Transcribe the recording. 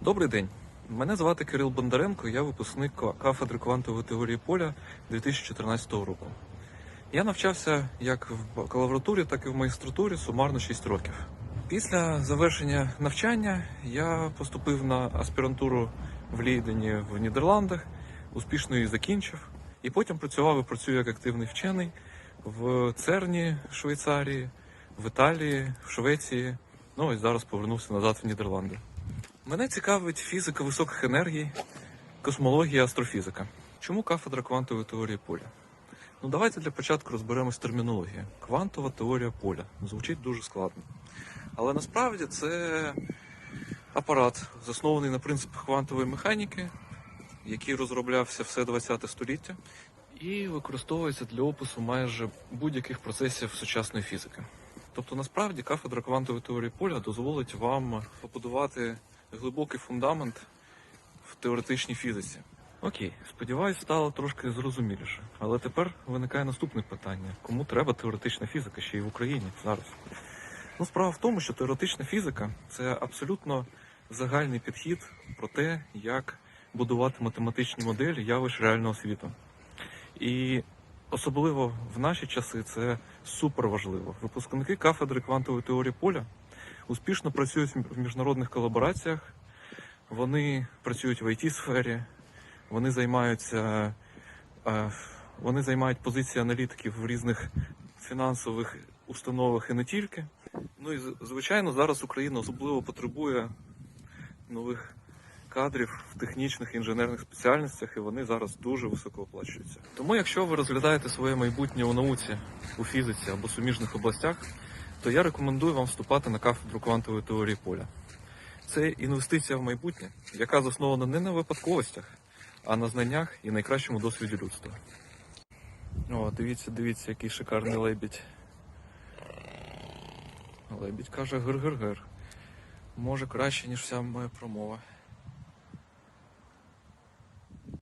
Добрий день. Мене звати Кирил Бондаренко, я випускник кафедри квантової теорії поля 2014 року. Я навчався як в бакалавратурі, так і в магістратурі сумарно 6 років. Після завершення навчання я поступив на аспірантуру в Лейдені в Нідерландах, успішно її закінчив, і потім працював і працюю як активний вчений в Церні, Швейцарії, в Італії, в Швеції. Ну і зараз повернувся назад в Нідерланди. Мене цікавить фізика високих енергій, космологія, астрофізика. Чому кафедра квантової теорії поля? Ну давайте для початку розберемось з. Квантова теорія поля. Звучить дуже складно. Але насправді це апарат, заснований на принципах квантової механіки, який розроблявся все ХХ століття, і використовується для опису майже будь-яких процесів сучасної фізики. Тобто, насправді, кафедра квантової теорії поля дозволить вам побудувати глибокий фундамент в теоретичній фізиці. Окей, сподіваюсь, стало трошки зрозуміліше. Але тепер виникає наступне питання: кому треба теоретична фізика ще й в Україні зараз? Ну, справа в тому, що теоретична фізика це абсолютно загальний підхід про те, як будувати математичні моделі явищ реального світу. І особливо в наші часи це супер важливо. Випускники кафедри квантової теорії поля успішно працюють в міжнародних колабораціях. Вони працюють в it сфері вони займаються, е, вони займають позиції аналітиків в різних фінансових установах і не тільки. Ну і звичайно, зараз Україна особливо потребує нових кадрів в технічних і інженерних спеціальностях, і вони зараз дуже високо оплачуються. Тому, якщо ви розглядаєте своє майбутнє у науці, у фізиці або суміжних областях, то я рекомендую вам вступати на кафедру квантової теорії поля. Це інвестиція в майбутнє, яка заснована не на випадковостях, а на знаннях і найкращому досвіді людства. О, дивіться, дивіться, який шикарний лебідь. Лебідь каже гир-гир-гир. Може краще, ніж вся моя промова.